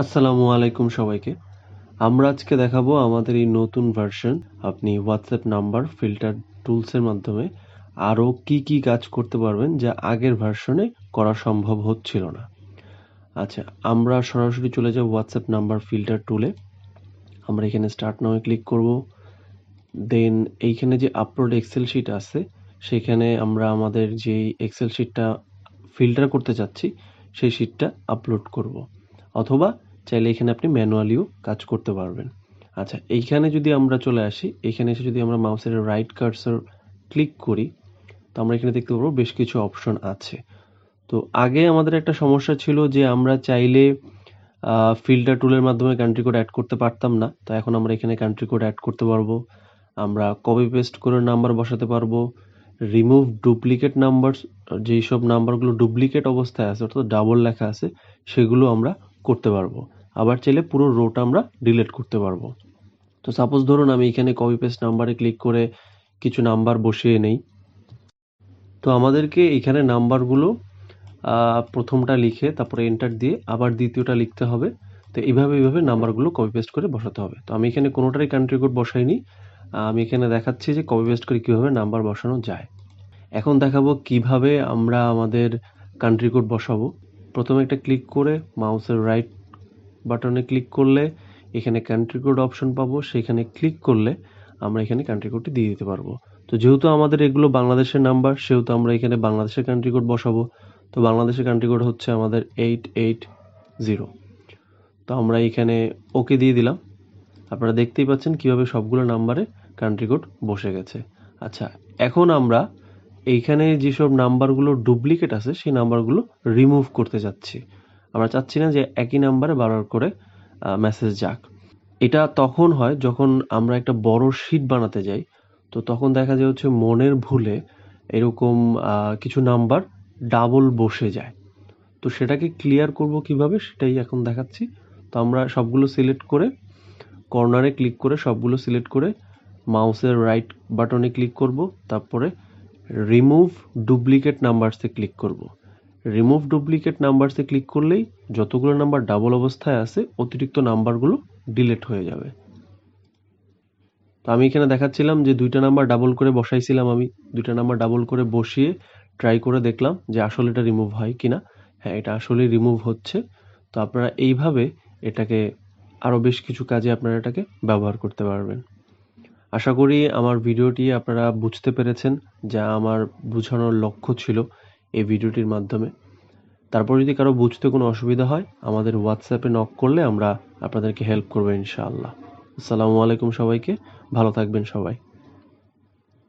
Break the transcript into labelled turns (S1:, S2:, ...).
S1: আসসালামু আলাইকুম সবাইকে। আমরা আজকে দেখাবো আমাদের এই নতুন ভার্সন আপনি হোয়াটসঅ্যাপ নাম্বার ফিল্টার টুলসের মাধ্যমে আরও কি কি কাজ করতে পারবেন যা আগের ভার্সনে করা সম্ভব হচ্ছিল না। আচ্ছা আমরা সরাসরি চলে যাব হোয়াটসঅ্যাপ নাম্বার ফিল্টার টুলে আমরা এখানে স্টার্ট নামে ক্লিক করব। দেন এইখানে যে আপলোড এক্সেল শিট আছে, সেখানে আমরা আমাদের যে এক্সেল শিটটা ফিল্টার করতে চাচ্ছি, সেই শিটটা আপলোড করব। অথবা চাইলে এখানে আপনি ম্যানুয়ালিও কাজ করতে পারবেন। আচ্ছা এইখানে যদি আমরা চলে আসি, এখানে এসে যদি আমরা মাউসের রাইট কার্সর ক্লিক করি, তো আমরা এখানে দেখতে পারব বেশ কিছু অপশন আছে। তো আগে আমাদের একটা সমস্যা ছিল যে আমরা চাইলে ফিল্টার টুলের মাধ্যমে কান্ট্রি কোড অ্যাড করতে পারতাম না। তো এখন আমরা এখানে কান্ট্রি কোড অ্যাড করতে পারব। আমরা কপি পেস্ট করে নাম্বার বসাতে পারব। রিমুভ ডুপ্লিকেট নাম্বার যেই সব নাম্বারগুলো ডুপ্লিকেট অবস্থায় আছে, অর্থাৎ ডাবল লেখা আছে, সেগুলো আমরা করতে পারব। আবার চাইলে পুরো রোটা আমরা ডিলিট করতে পারব। তো সাপোজ ধরুন আমি এখানে কপি পেস্ট নাম্বারে ক্লিক করে কিছু নাম্বার বসিয়ে নেই। তো আমাদেরকে এখানে নাম্বারগুলো প্রথমটা লিখে তারপরে এন্টার দিয়ে আবার দ্বিতীয়টা লিখতে হবে। তো এইভাবে এইভাবে নাম্বারগুলো কপি পেস্ট করে বসাতে হবে। তো আমি এখানে কোনোটারই কান্ট্রি কোড বসাইনি। আমি এখানে দেখাচ্ছি যে কপি পেস্ট করে কীভাবে নাম্বার বসানো যায়। এখন দেখাবো কীভাবে আমরা আমাদের কান্ট্রি কোড বসাবো। প্রথমে একটা ক্লিক করে মাউসের রাইট বাটনে ক্লিক করলে এখানে কান্ট্রি কোড অপশন পাবো। সেখানে ক্লিক করলে আমরা এখানে কান্ট্রি কোডটি দিয়ে দিতে পারব। তো যেহেতু আমাদের এগুলো বাংলাদেশের নাম্বার সেহেতু আমরা এখানে বাংলাদেশের কান্ট্রি কোড বসাবো। তো বাংলাদেশের কান্ট্রি কোড হচ্ছে আমাদের এইট এইট জিরো তো আমরা এখানে ওকে দিয়ে দিলাম। আপনারা দেখতেই পাচ্ছেন কীভাবে সবগুলো নাম্বারে কান্ট্রি কোড বসে গেছে। আচ্ছা এখন আমরা এইখানে যেসব নাম্বারগুলো ডুপ্লিকেট আছে, সেই নাম্বারগুলো রিমুভ করতে চাচ্ছি। আমরা চাচ্ছি না যে একই নাম্বারে বারবার করে মেসেজ যাক। এটা তখন হয় যখন আমরা একটা বড় শিট বানাতে যাই, তো তখন দেখা যায় হচ্ছে মনের ভুলে এরকম কিছু নাম্বার ডাবল বসে যায়। তো সেটাকে ক্লিয়ার করব কীভাবে সেটাই এখন দেখাচ্ছি। তো আমরা সবগুলো সিলেক্ট করে কর্নারে ক্লিক করে সবগুলো সিলেক্ট করে মাউসের রাইট বাটনে ক্লিক করব। তারপরে রিমুভ ডুপ্লিকেট নাম্বারসে ক্লিক করব। রিমুভ ডুপ্লিকেট নাম্বারসে ক্লিক করলেই যতগুলো নাম্বার ডাবল অবস্থায় আছে, অতিরিক্ত নাম্বারগুলো ডিলেট হয়ে যাবে। তো আমি এখানে দেখাচ্ছিলাম যে দুইটা নাম্বার ডাবল করে বসাইছিলাম আমি। দুইটা নাম্বার ডাবল করে বসিয়ে ট্রাই করে দেখলাম যে আসলে এটা রিমুভ হয় কিনা। হ্যাঁ এটা আসলে রিমুভ হচ্ছে। তো আপনারা এইভাবে এটাকে আরও বেশ কিছু কাজে আপনারা এটাকে ব্যবহার করতে পারবেন। আশা করি আমার ভিডিওটি আপনারা বুঝতে পেরেছেন যা আমার বোঝানোর লক্ষ্য ছিল এই ভিডিওটির মাধ্যমে। তারপর যদি কারও বুঝতে কোনো অসুবিধা হয়, আমাদের হোয়াটসঅ্যাপে নক করলে আমরা আপনাদেরকে হেল্প করব ইনশাআল্লাহ। আসসালামু আলাইকুম সবাইকে, ভালো থাকবেন সবাই।